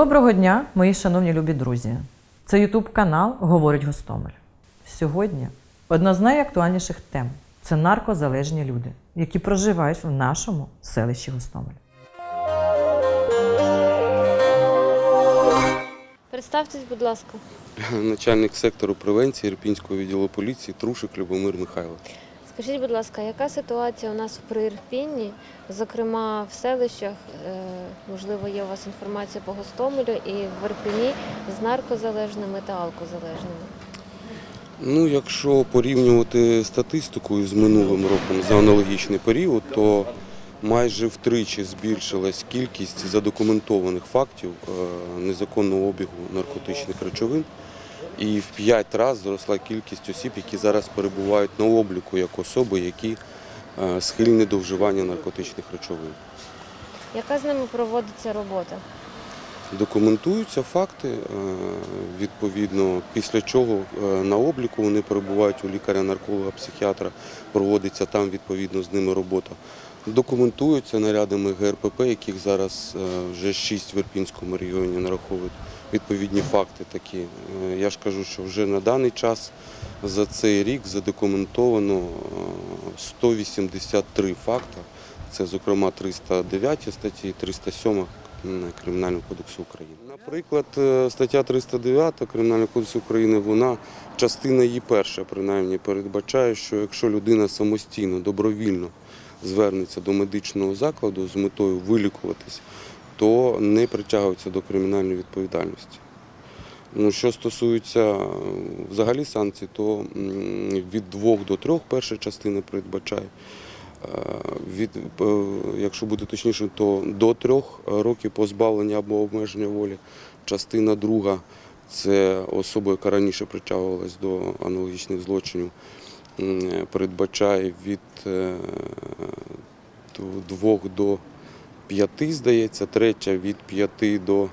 Доброго дня, мої шановні любі друзі. Це Ютуб канал Говорить Гостомель. Сьогодні одна з найактуальніших тем це наркозалежні люди, які проживають в нашому селищі Гостомель. Представтесь, будь ласка. начальник сектору превенції Ірпінського відділу поліції Трушик Любомир Михайлович. Скажіть, будь ласка, яка ситуація у нас в Приірпінні, зокрема в селищах, е, можливо, є у вас інформація по Гостомелю і в Ірпіні з наркозалежними та алкозалежними? Ну, якщо порівнювати статистику з минулим роком за аналогічний період, то майже втричі збільшилась кількість задокументованих фактів е, незаконного обігу наркотичних речовин. І в п'ять разів зросла кількість осіб, які зараз перебувають на обліку як особи, які е, схильні до вживання наркотичних речовин. Яка з ними проводиться робота? Документуються факти, е, відповідно, після чого е, на обліку вони перебувають у лікаря-нарколога, психіатра, проводиться там відповідно з ними робота. Документуються нарядами ГРПП, яких зараз вже шість в Ірпінському регіоні нараховують відповідні факти такі. Е, Я ж кажу, що вже на даний час за цей рік задокументовано е, 183 факти. Це, зокрема, 309 статті, 307 Кримінального кодексу України. Наприклад, е, стаття 309 Кримінального кодексу України, вона частина її перша, принаймні, передбачає, що якщо людина самостійно, добровільно звернеться до медичного закладу з метою вилікуватись, то не притягується до кримінальної відповідальності. Ну, що стосується е, взагалі санкцій, то від двох до трьох перша частина передбачає. Е, Від, е, якщо бути точніше, то до трьох років позбавлення або обмеження волі. Частина друга це особа, яка раніше притягувалась до аналогічних злочинів, передбачає від двох до п'яти, здається, третя від п'яти до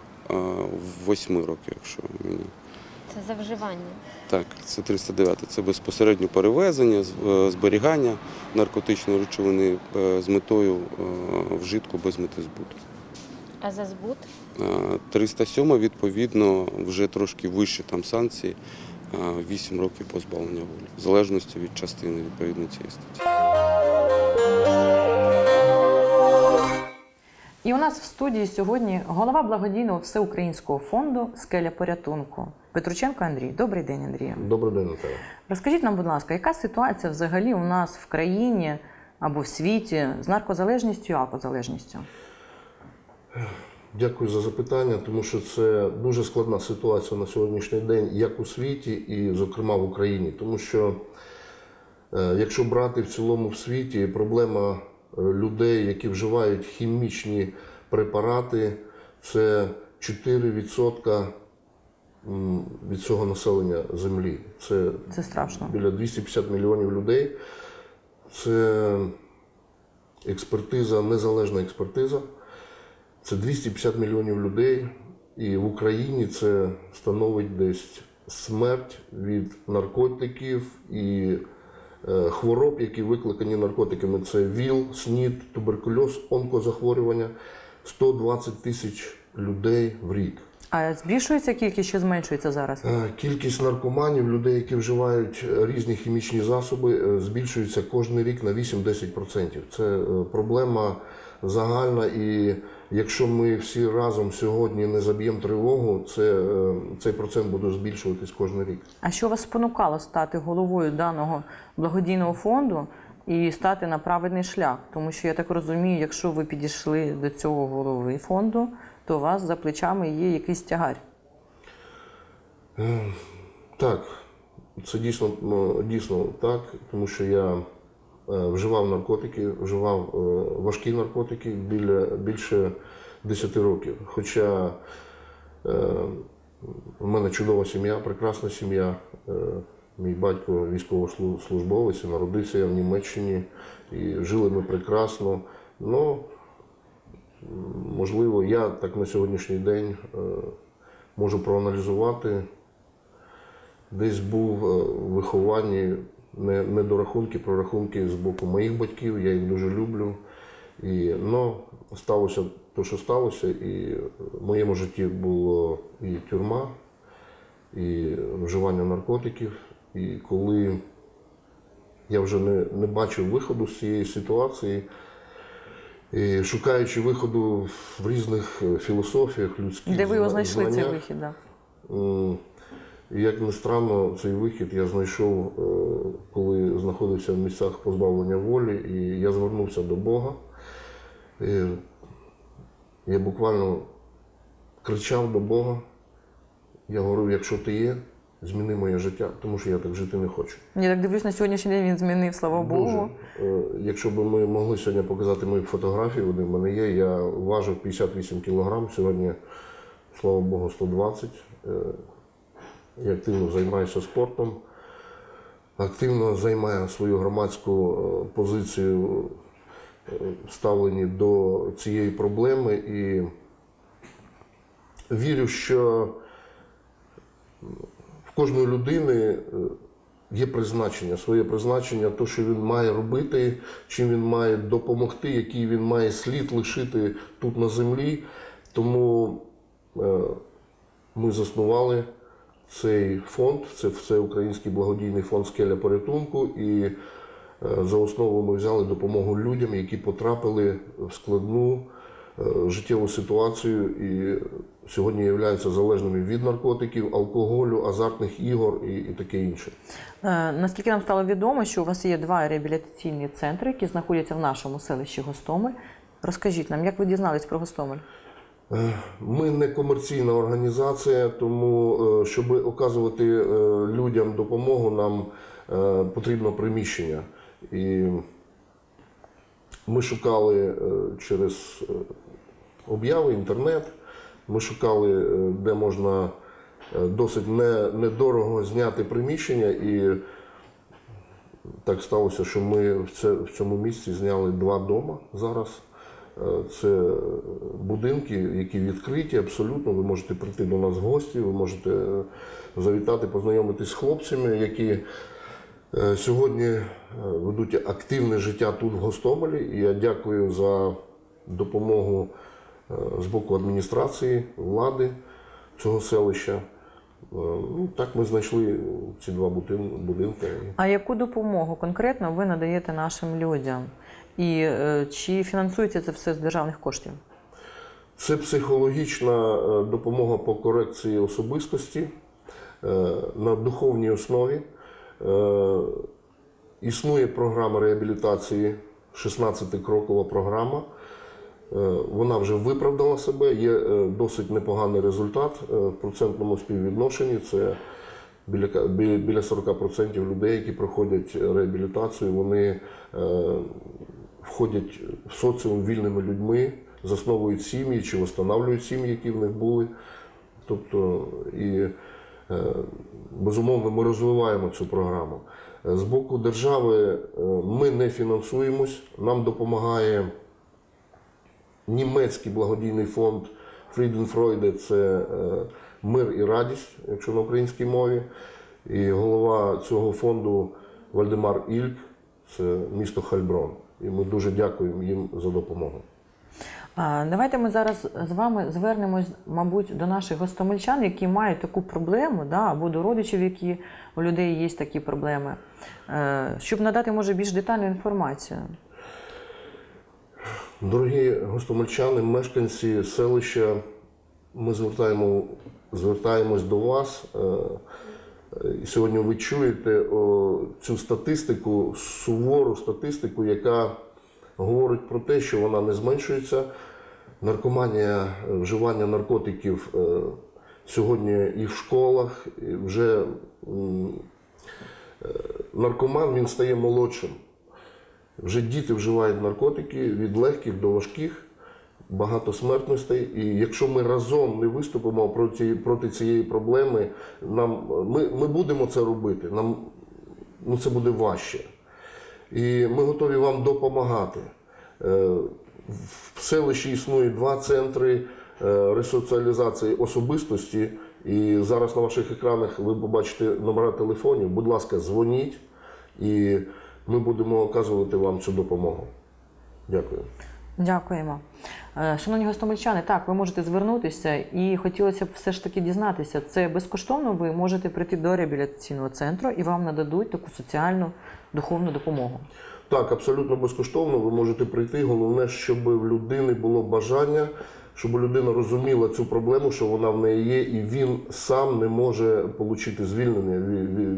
восьми років, якщо мені. Це за вживання. Так, це 309. Це безпосередньо перевезення, е, зберігання наркотичної речовини е, з метою е, вжитку без мети збуту. А за збут? Е, 307 відповідно вже трошки вищі там санкції, 8 років позбавлення волі, в залежності від частини відповідно цієї статті. І у нас в студії сьогодні голова благодійного всеукраїнського фонду Скеля порятунку Петрученко Андрій. Добрий день, Андрію. Добрий день, Наталя. Розкажіть нам, будь ласка, яка ситуація взагалі у нас в країні або в світі з наркозалежністю і алкозалежністю? Дякую за запитання, тому що це дуже складна ситуація на сьогоднішній день, як у світі, і, зокрема, в Україні. Тому що, е, якщо брати в цілому в світі, проблема людей, які вживають хімічні препарати, це 4% від цього населення землі. Це Це страшно. біля 250 мільйонів людей. Це експертиза, незалежна експертиза. Це 250 мільйонів людей, і в Україні це становить десь смерть від наркотиків і е, хвороб, які викликані наркотиками. Це ВІЛ, СНІД, туберкульоз, онкозахворювання. 120 тисяч людей в рік. А збільшується кількість чи зменшується зараз? Е, Кількість наркоманів, людей, які вживають е, різні хімічні засоби, е, збільшується кожен рік на 8-10%. Це е, проблема загальна, і якщо ми всі разом сьогодні не заб'ємо тривогу, це, е, цей процент буде збільшуватись кожен рік. А що вас спонукало стати головою даного благодійного фонду і стати на правильний шлях? Тому що я так розумію, якщо ви підійшли до цього голови фонду, то у вас за плечами є якийсь тягар. Так, це дійсно, дійсно так, тому що я вживав наркотики, вживав е, важкі наркотики біля, більше 10 років. Хоча е, в мене чудова сім'я, прекрасна сім'я. Е, Мій батько військовослужбовець, народився я в Німеччині, і жили ми прекрасно. Ну, можливо, я так на сьогоднішній день е, можу проаналізувати десь був е, в вихованні не, не до рахунки, прорахунки з боку моїх батьків. Я їх дуже люблю. І, ну, сталося те, що сталося, і в моєму житті було і тюрма, і вживання наркотиків. І коли я вже не, не бачив виходу з цієї ситуації, і шукаючи виходу в різних філософіях, людських Де ви його зна- знайшли цей вихід? Да? І Як не странно, цей вихід я знайшов, е, коли знаходився в місцях позбавлення волі, і я звернувся до Бога. І я буквально кричав до Бога. Я говорив, якщо ти є, зміни моє життя, тому що я так жити не хочу. Я так дивлюсь, на сьогоднішній день він змінив, слава Богу. Дуже. Якщо б ми могли сьогодні показати мої фотографії, вони в мене є. Я важив 58 кілограм, сьогодні, слава Богу, 120. Я активно займаюся спортом, активно займаю свою громадську е, позицію е, в ставленні до цієї проблеми і вірю, що в кожної людини е, є призначення, своє призначення, то, що він має робити, чим він має допомогти, який він має слід лишити тут на землі. Тому ми заснували цей фонд, це всеукраїнський благодійний фонд скеля порятунку. І е, за основу ми взяли допомогу людям, які потрапили в складну е, життєву ситуацію і сьогодні являються залежними від наркотиків, алкоголю, азартних ігор і, і таке інше. Е, Наскільки нам стало відомо, що у вас є два реабілітаційні центри, які знаходяться в нашому селищі Гостомель. Розкажіть нам, як ви дізнались про Гостомель? Е, Ми не комерційна організація, тому е, щоб оказувати е, людям допомогу, нам потрібно приміщення. І ми шукали через обяви, інтернет, ми шукали, де можна досить недорого зняти приміщення. І так сталося, що ми в цьому місці зняли два дома зараз. Це будинки, які відкриті абсолютно. Ви можете прийти до нас в гості, ви можете е, завітати, познайомитись з хлопцями, які е, сьогодні е, ведуть активне життя тут в Гостомелі. Я дякую за допомогу з боку адміністрації, влади цього селища. Ну, так ми знайшли ці два будинки. А яку допомогу конкретно ви надаєте нашим людям? І е, чи фінансується це все з державних коштів? Це психологічна е, допомога по корекції особистості е, на духовній основі. Існує програма реабілітації, 16-крокова програма. Вона вже виправдала себе, є досить непоганий результат в процентному співвідношенні. Це біля, ка- бі- біля 40% людей, які проходять реабілітацію, вони входять в соціум вільними людьми, засновують сім'ї чи встановлюють сім'ї, які в них були. Тобто, і е, безумовно, ми розвиваємо цю програму. Е, З боку держави е, ми не фінансуємось, нам допомагає німецький благодійний фонд Фріденфройде це мир і радість, якщо на українській мові. І голова цього фонду Вальдемар Ільк, це місто Хальброн. І ми дуже дякуємо їм за допомогу. Давайте ми зараз з вами звернемось, мабуть, до наших гостомельчан, які мають таку проблему, да, або до родичів, які у людей є такі проблеми, е, щоб надати може більш детальну інформацію. Дорогі гостомельчани, мешканці селища, ми звертаємо, звертаємось до вас. Е, І сьогодні ви чуєте о, цю статистику, сувору статистику, яка говорить про те, що вона не зменшується. Наркоманія, е, вживання наркотиків е, сьогодні і в школах, і вже е, наркоман він стає молодшим. Вже діти вживають наркотики від легких до важких, багато смертностей. І якщо ми разом не виступимо проти, проти цієї проблеми, нам, ми, ми будемо це робити. Нам ну, це буде важче. І ми готові вам допомагати. Е, В селищі існує два центри е, ресоціалізації особистості. І зараз на ваших екранах ви побачите номера телефонів. Будь ласка, дзвоніть, і ми будемо оказувати вам цю допомогу. Дякую. Дякуємо. Е, Шановні гостомельчани, так, ви можете звернутися і хотілося б все ж таки дізнатися, це безкоштовно ви можете прийти до реабілітаційного центру і вам нададуть таку соціальну духовну допомогу. Так, абсолютно безкоштовно. Ви можете прийти. Головне, щоб в людини було бажання, щоб людина розуміла цю проблему, що вона в неї є, і він сам не може отримати звільнення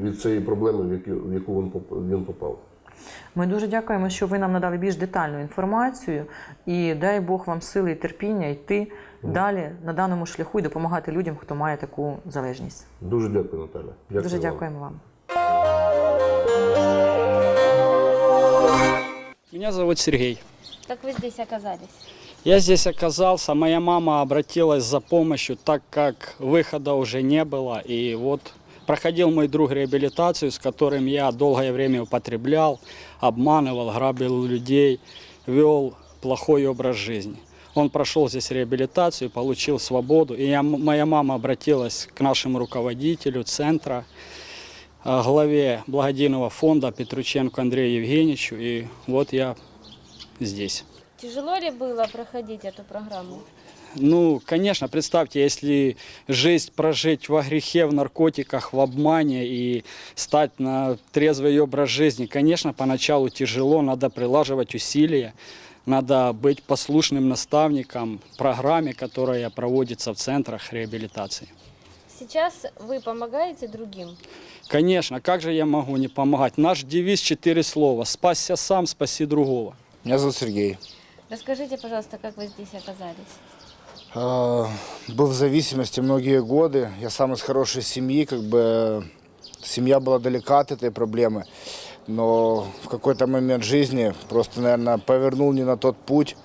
від, цієї проблеми, в яку, він попав. Ми дуже дякуємо, що ви нам надали більш детальну інформацію і дай Бог вам сили і терпіння йти далі на даному шляху і допомагати людям, хто має таку залежність. Дуже дякую, Наталя. Дякую Дуже вам. дякуємо вам. Меня зовут Сергей. Как вы здесь оказались? Я здесь оказался, моя мама обратилась за помощью, так как выхода уже не было. И вот проходил мой друг реабилитацию, с которым я долгое время употреблял, обманывал, грабил людей, вел плохой образ жизни. Он прошел здесь реабилитацию, получил свободу. И я, моя мама обратилась к нашему руководителю центра, э, главе благодійного фонда Петрученко Андрею Евгеньевичу. И вот я здесь. Тяжело ли было проходить эту программу? Ну, конечно, представьте, если жизнь прожить во грехе, в наркотиках, в обмане и стать на трезвый образ жизни, конечно, поначалу тяжело, надо прилаживать усилия, надо быть послушным наставником программе, которая проводится в центрах реабилитации. Сейчас вы помогаете другим? Конечно, как же я могу не помогать? Наш девиз четыре слова «Спасся сам, спаси другого». Меня зовут Сергей. Расскажите, пожалуйста, как вы здесь оказались? Э, Был в зависимости многие годы. Я сам из хорошей семьи, как бы семья была далека от этой проблемы. Но в какой-то момент жизни просто, наверное, повернул не на тот путь.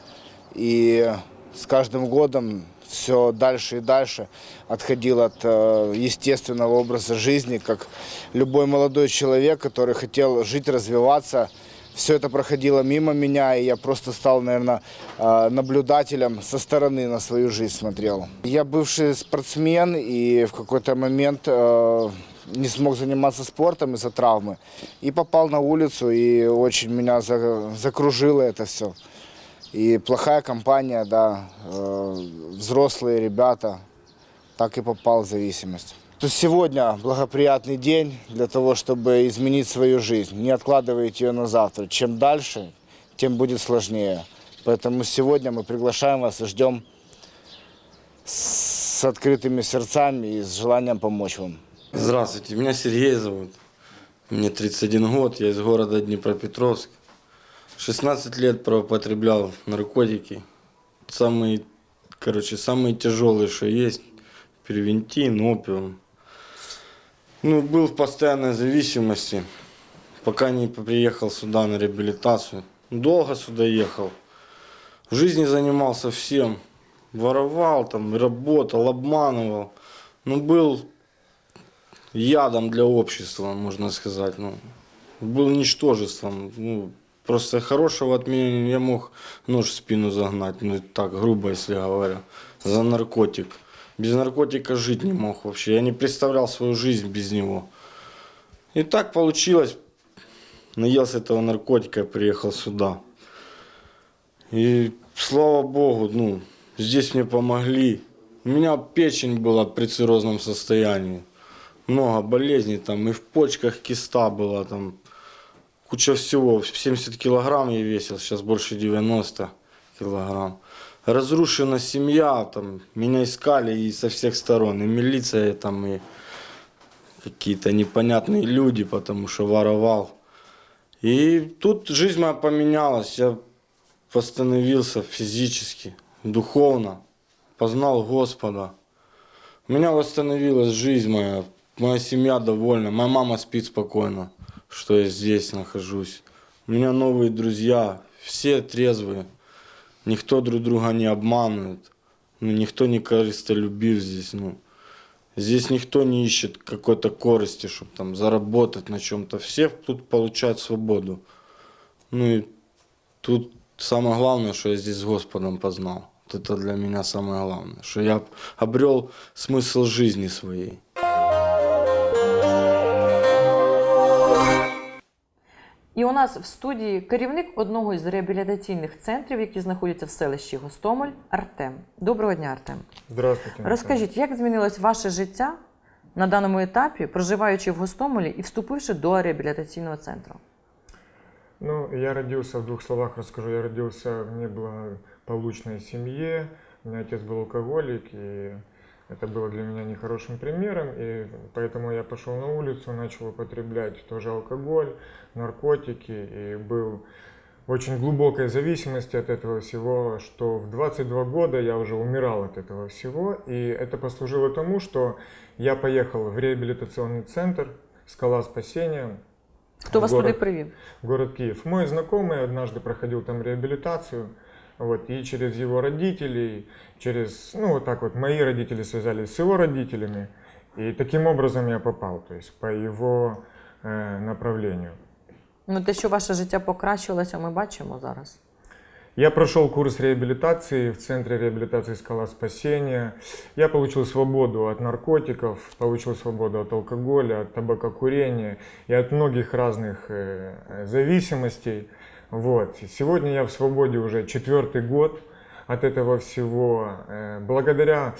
И с каждым годом все дальше и дальше отходил от э, естественного образа жизни, как любой молодой человек, который хотел жить, развиваться. Все это проходило мимо меня, и я просто стал, наверное, э, наблюдателем со стороны на свою жизнь смотрел. Я бывший спортсмен, и в какой-то момент э, не смог заниматься спортом из-за травмы. И попал на улицу, и очень меня за- закружило это все. И плохая компания, да, э, взрослые ребята, так и попал в зависимость. То сегодня благоприятный день для того, чтобы изменить свою жизнь. Не откладывайте ее на завтра. Чем дальше, тем будет сложнее. Поэтому сегодня мы приглашаем вас и ждем с открытыми сердцами и с желанием помочь вам. Здравствуйте, меня Сергей зовут. Мне 31 год, я из города Днепропетровск. 16 лет проупотреблял наркотики. Самые, короче, самые тяжелые, что есть. Первентин, опиум. Ну, был в постоянной зависимости, пока не приехал сюда на реабилитацию. Долго сюда ехал. В жизни занимался всем. Воровал, там, работал, обманывал. Ну, был ядом для общества, можно сказать. Ну, был ничтожеством. Ну, просто хорошего от меня я мог нож в спину загнать, ну так грубо, если говоря, за наркотик. Без наркотика жить не мог вообще. Я не представлял свою жизнь без него. И так получилось. Наелся этого наркотика приехал сюда. И слава богу, ну, здесь мне помогли. У меня печень была при циррозном состоянии. Много болезней там, и в почках киста была там. Куча всего. 70 килограмм я весил, сейчас больше 90 килограмм. Разрушена семья, там, меня искали и со всех сторон. И милиция, там, и какие-то непонятные люди, потому что воровал. И тут жизнь моя поменялась. Я восстановился физически, духовно, познал Господа. У меня восстановилась жизнь моя, моя семья довольна, моя мама спит спокойно, что я здесь нахожусь. У меня новые друзья, все трезвые, никто друг друга не обманывает, ну, никто не корыстолюбив здесь, ну. Здесь никто не ищет какой-то корости, чтобы там заработать на чем-то. Все тут получают свободу. Ну и тут самое главное, что я здесь с Господом познал. Вот это для меня самое главное, что я обрел смысл жизни своей. І у нас в студії керівник одного із реабілітаційних центрів, які знаходяться в селищі Гостомель, Артем. Доброго дня, Артем. Здравствуйте. Розкажіть, як змінилось ваше життя на даному етапі, проживаючи в Гостомелі і вступивши до реабілітаційного центру? Ну, я родился, в двух словах расскажу, я родился в неблагополучной семье, у меня отец был алкоголик, и это было для меня нехорошим примером, и поэтому я пошел на улицу, начал употреблять тоже алкоголь, наркотики, и был в очень глубокой зависимости от этого всего, что в 22 года я уже умирал от этого всего, и это послужило тому, что я поехал в реабилитационный центр «Скала спасения», Хто вас Город. туди привів? город Киев. Мой знакомый однажды проходил там реабилитацию, вот, и через его родителей, через, ну, вот так вот, мои родители связались с его родителями, и таким образом я попал, то есть по его э, направлению. Ну, те, що ваше життя покращилося, ми бачимо зараз. Я прошел курс реабилитации в Центре реабилитации «Скала спасения». Я получил свободу от наркотиков, получил свободу от алкоголя, от табакокурения и от многих разных э, э, зависимостей. Вот. Сегодня я в свободе уже четвертый год от этого всего. Э, Благодаря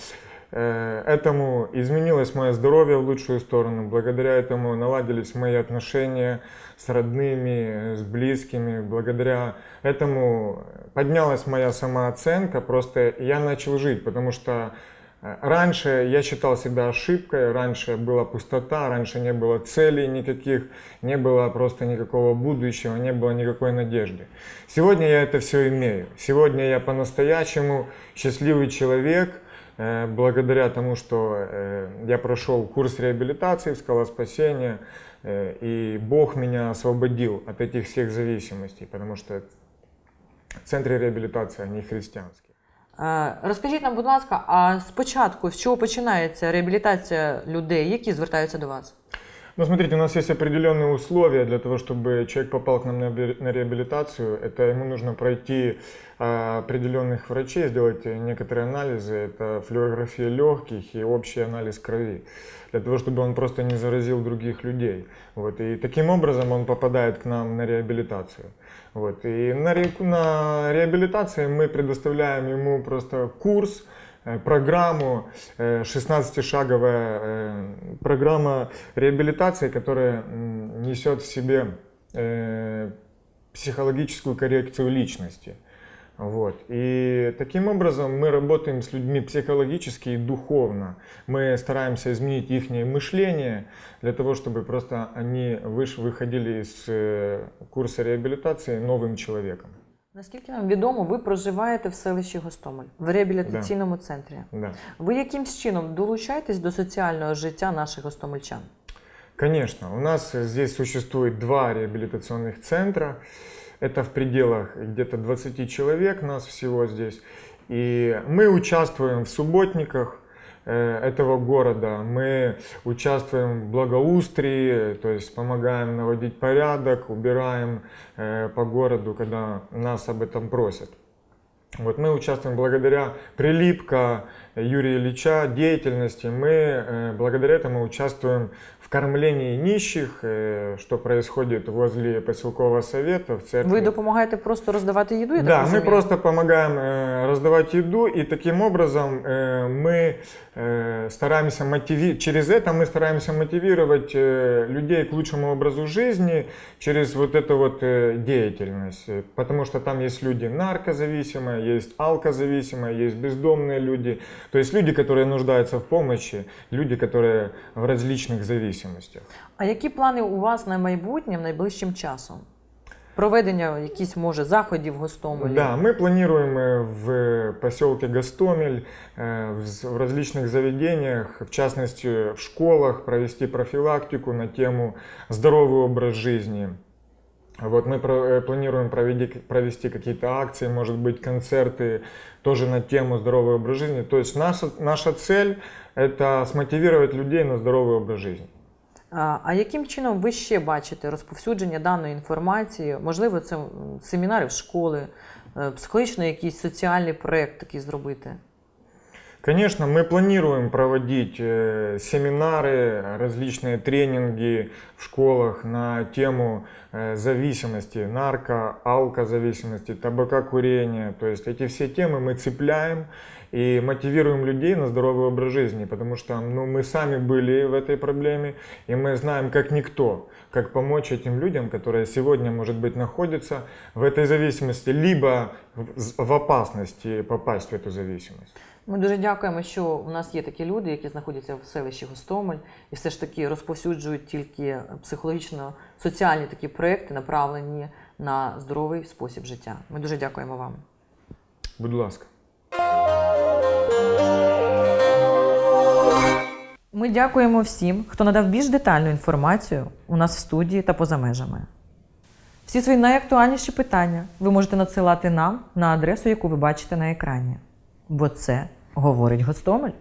э, этому изменилось мое здоровье в лучшую сторону. Благодаря этому наладились мои отношения с родными, с близкими. Благодаря этому поднялась моя самооценка. Просто я начал жить, потому что Раньше я считал себя ошибкой, раньше была пустота, раньше не было целей никаких, не было просто никакого будущего, не было никакой надежды. Сегодня я это все имею. Сегодня я по-настоящему счастливый человек, э, благодаря тому, что э, я прошел курс реабилитации в «Скала спасения», э, и Бог меня освободил от этих всех зависимостей, потому что центры реабилитации, они христианские. Е, Розкажіть нам, будь ласка, а спочатку з чого починається реабілітація людей, які звертаються до вас? Ну, смотрите, у нас есть определенные условия для того, чтобы человек попал к нам на би- на реабилитацию. Это ему нужно пройти а, определенных врачей, сделать некоторые анализы. Это флюорография легких и общий анализ крови. Для того, чтобы он просто не заразил других людей. Вот. И таким образом он попадает к нам на реабилитацию. Вот. И на, ре- на реабилитации мы предоставляем ему просто курс, э, программу, э, 16-шаговая э, программа реабилитации, которая м, несет в себе э, психологическую коррекцию личности. Вот. И таким образом мы работаем с людьми психологически и духовно. Мы стараемся изменить их мышление для того, чтобы просто они выш- выходили из э, курса реабилитации новым человеком. Наскільки нам відомо, ви проживаєте в селищі Гостомель в реабілітаційному центрі. Да. Ви якимсь чином долучаєтесь до соціального життя наших гостомельчан? Конечно, у нас здесь существует два реабилитационных центра. Это в пределах где-то 20 человек нас всего здесь. И мы участвуем в субботниках э, этого города. Мы участвуем в благоустрии, то есть помогаем наводить порядок, убираем э, по городу, когда нас об этом просят. Вот мы участвуем благодаря прилипка Юрия Ильича деятельности. Мы э, благодаря этому участвуем в кормлении нищих, э, что происходит возле поселкового совета в церкви. Ви допомагаєте просто роздавати їду? Я так Да, мы розумію? просто помогаем э, раздавать еду, и таким образом э, мы э, стараемся мотивировать, через это мы стараемся мотивировать э, людей к лучшему образу жизни через вот эту вот э, деятельность. Э, Потому что там есть люди наркозависимые, есть алкозависимые, есть бездомные люди, то есть люди, которые нуждаются в помощи, люди, которые в различных зависимостях. А які плани у вас на майбутнє найближчим часом? Проведення якісь може заходів в Гостомелі? Да, мы планируем э, в поселке Гастомель, э, в з- в различных заведениях, в частности в школах, провести профилактику на тему здоровый образ жизни. Вот мы про- э, планируем проведи- провести какие-то акции, может быть, концерты тоже на тему здоровый образ жизни. То есть наша, наша цель – это смотивировать людей на здоровый образ жизни. А, а яким чином ви ще бачите розповсюдження даної інформації? Можливо, це м, семінари в школи, е, психологічно якийсь соціальний проєкт такий зробити? Конечно, мы планируем проводить э, семинары, различные тренинги в школах на тему э, зависимости, нарко, алкозависимости, табакокурения. То есть эти все темы мы цепляем и мотивируем людей на здоровый образ жизни, потому что ну, мы сами были в этой проблеме, и мы знаем как никто, как помочь этим людям, которые сегодня, может быть, находятся в этой зависимости, либо в в опасности попасть в эту зависимость. Ми дуже дякуємо, що у нас є такі люди, які знаходяться в селищі Гостомель і все ж таки розповсюджують тільки психологічно-соціальні такі проекти, направлені на здоровий спосіб життя. Ми дуже дякуємо вам. Будь ласка. Ми дякуємо всім, хто надав більш детальну інформацію у нас в студії та поза межами. Всі свої найактуальніші питання ви можете надсилати нам на адресу, яку ви бачите на екрані. Бо це говорить Гостомель.